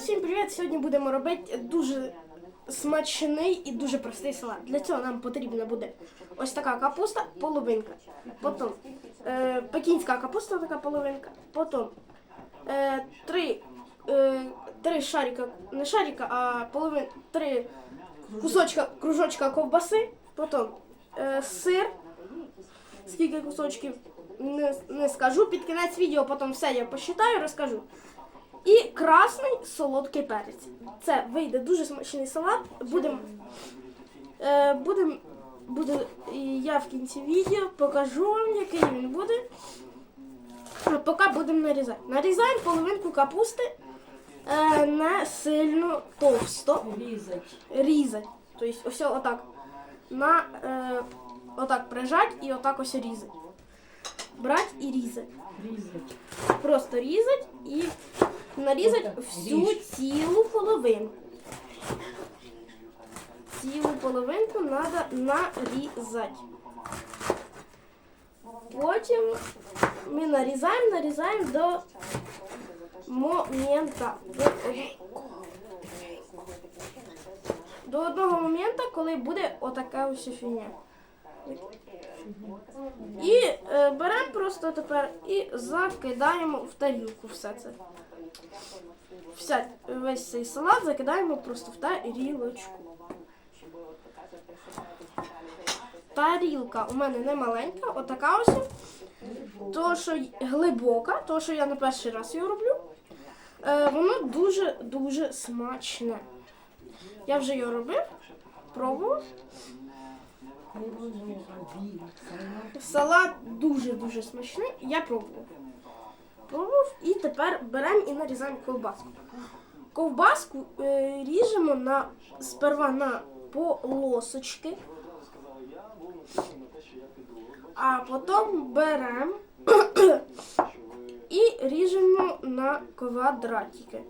всім привіт! Сьогодні будемо робити дуже смачний і дуже простий салат. Для цього нам потрібна буде ось така капуста, половинка. Потім е, пекінська капуста, така половинка. Потім е, три, е, три шарика, не шарика, а половин, три кусочка, кружочка ковбаси. Потім е, сир. Скільки кусочків не, не скажу. Під кінець відео потім все я посчитаю, розкажу. І красний солодкий перець. Це вийде дуже смачний салат. Будем, е, будем, буде, я в кінці відео покажу вам, який він буде. А поки будемо нарізати. Нарізаємо половинку капусти е, не сильно товсто Різать. різати. Тобто ось отак. На, е, отак прижать і отак ось різати. Брати і різати. Різать. Просто різать і нарізати всю цілу половинку. Цілу половинку треба нарізати. Потім ми нарізаємо, нарізаємо до момента. До, до одного моменту, коли буде отака ось фігня. І е, беремо просто тепер і закидаємо в тарілку все це. Вся, весь цей салат закидаємо просто в тарілочку. Тарілка у мене не маленька, отака ось. То, що глибока, то, що я не перший раз його роблю. Е, воно дуже-дуже смачне. Я вже його робив, пробував. Салат дуже-дуже смачний. Я пробував. Пробував і тепер беремо і нарізаємо ковбаску. Ковбаску е, ріжемо на, сперва на полосочки, а потім беремо і ріжемо на квадратики.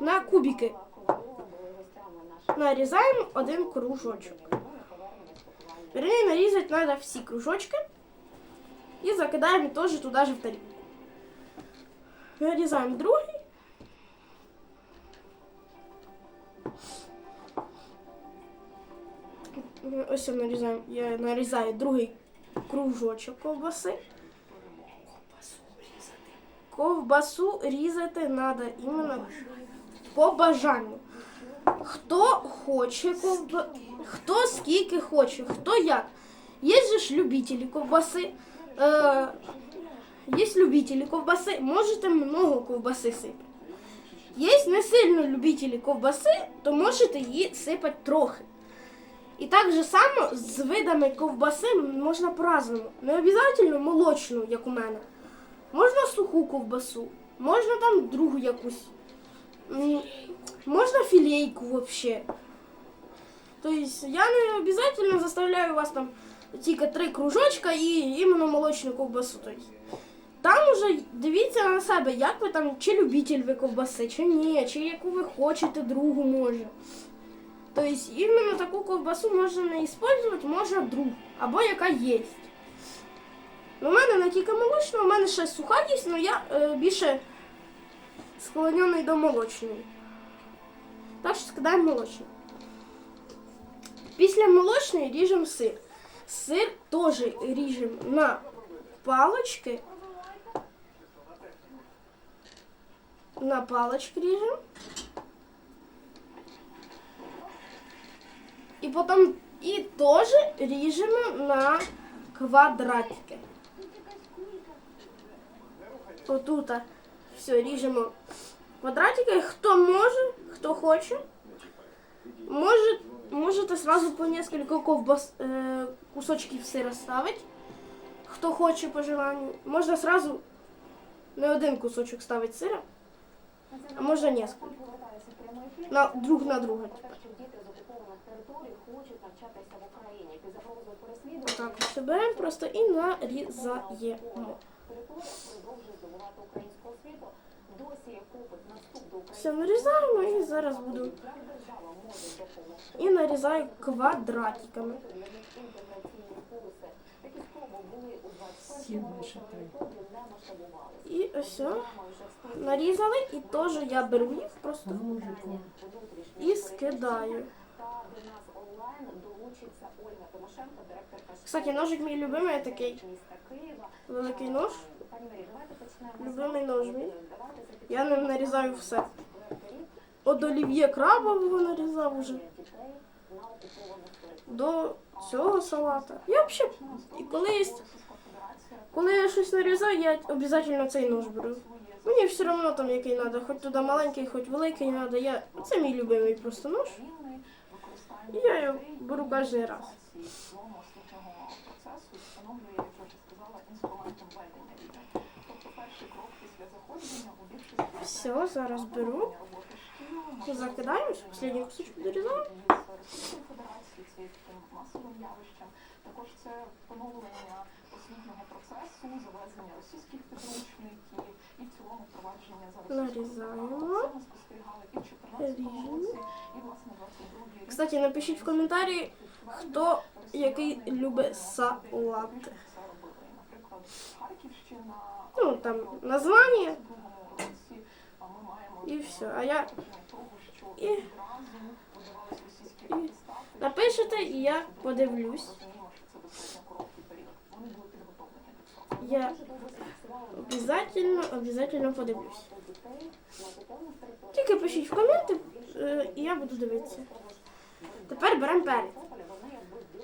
На кубики. Нарізаємо один кружочок. Вернее, нарезать надо все кружочки. И закидаем тоже туда же в тарелку. Нарезаем другий. Ось я нарізаю, я нарізаю другий кружочок ковбаси. Ковбасу різати треба іменно по бажанню. Хто хоче ковба... хто скільки хоче, хто як. Є же ж любителі ковбаси. Е... Є любителі ковбаси, можете много ковбаси сипати. Є не сильно любителі ковбаси, то можете її сипати трохи. І так же само з видами ковбаси можна по-разному. Не обов'язково молочну, як у мене. Можна суху ковбасу, можна там другу якусь. Можна филейку вообще. То есть я не обязательно заставляю вас там тільки три кружочка і іменно молочну ковбасу. Там уже дивіться на себе, як ви там, чи любитель ви ковбаси, чи ні, чи яку ви хочете другу може. Тобто іменно таку ковбасу можна не використовувати, можна другу, або яка є. У мене не тільки молочна, у мене ще суха є, але я е, більше склонений до молочної. Так що скидаємо молочну. Після молочної ріжемо сир. Сир теж ріжемо на палочки. На палочки ріжемо. І потім і теж ріжемо на квадратики. Отут все ріжемо квадратики. Хто може, хто хоче, може, можете сразу по несколько ковбас, е, кусочків сира ставити. Хто хоче по желанню. Можна сразу не один кусочок ставити сира, а можна несколько. На, друг на друга. Так, все беремо просто і нарізаємо. Все нарізаємо і зараз буду. І нарізаю квадратиками. інтеграційні курси? Такі спроби були у 21 Сім році, лише три. відтоді не масштабувалися. І ось нарізали, і теж я беру їх просто і скидаю. Та до нас онлайн долучиться Ольга Тимошенко, директорка Кстати, ножик мій любимий такий міста Києва. великий нож. Пані Марі, давайте почнемо. з Любимий нож мій. Давайте запитаємо Я ним нарізаю все. От олів'є крабового нарізав уже дітей на окупованих територіях. до цього салата. Я взагалі, і колись, коли я щось нарізаю, я обов'язково цей нож беру. Мені все одно там який треба, хоч туди маленький, хоч великий треба. Я... Це мій любимий просто нож. І я його беру кожен раз. Все, зараз беру. Закидаємо, останній кусочок дорізаю. Федерації це таким масовим явищем. Також це поновлення освітнього процесу, завезення російських підручників і в цілому впровадження. Нарізаємо. Спостерігали і в 14 Ріжемо. і власне 22 рік. Кстати, напишіть в коментарі, хто який любить салат. це робили. І, Наприклад, Харківщина Ну, там названня і все. А я І- і напишете, і я подивлюсь. Я обов'язково, обов'язково подивлюсь. Тільки пишіть в коменти, е, і я буду дивитися. Тепер беремо перець.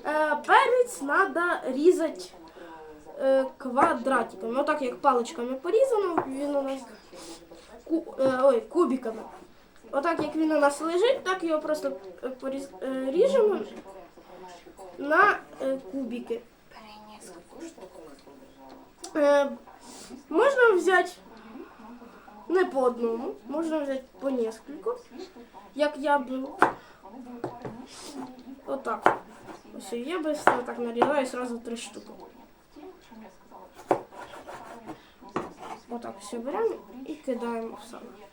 Е, перець треба різати е, квадратиками. Отак як паличками порізано, він у нас ой, кубиками. Отак як він у нас лежить, так його просто поріз, ріжемо на кубики. Е, можна взяти не по одному, можна взяти по нескільки, як я беру. Отак. Ось я би так нарізаю сразу три штуки. Отак все беремо і кидаємо в передбачає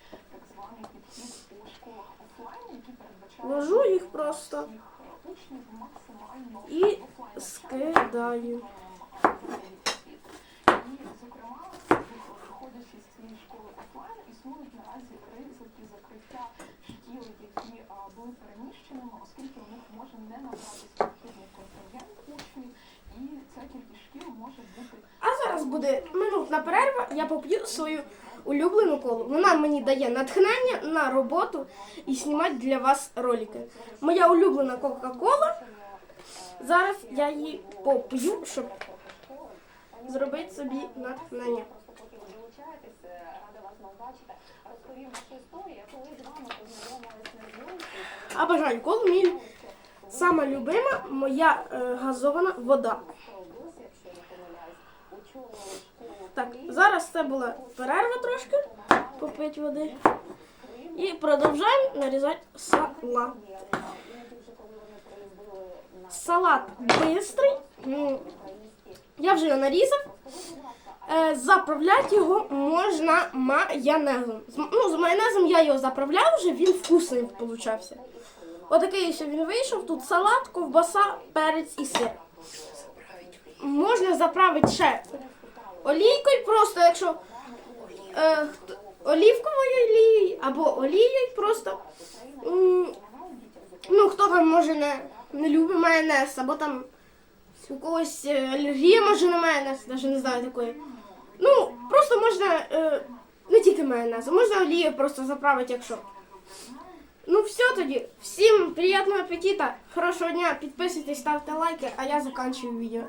Ложу їх просто і скидаю. Я поп'ю свою улюблену колу. Вона мені дає натхнення на роботу і знімати для вас ролики. Моя улюблена Кока-Кола. Зараз я її поп'ю, щоб зробити собі натхнення. А бажаю колу мій сама любима моя е, газована вода. Так, зараз це була перерва трошки, попити води. І продовжуємо нарізати салат. Салат бистрий. Ну, я вже його нарізав. Е, заправляти його можна майонезом. Ну, з майонезом я його заправляв вже, він вкусний получався. Отакий ось він вийшов. Тут салат, ковбаса, перець і сир. Можна заправити ще олійкою, просто якщо е, олівковою олією або олією просто. Ну, хто там може не, не любить майонез, або там у когось е, алергія може на майонез, навіть не знаю такої. Ну, просто можна е, не тільки майонез, можна олією просто заправити, якщо. Ну все тоді. Всім приємного апетита, хорошого дня, підписуйтесь, ставте лайки, а я закінчую відео.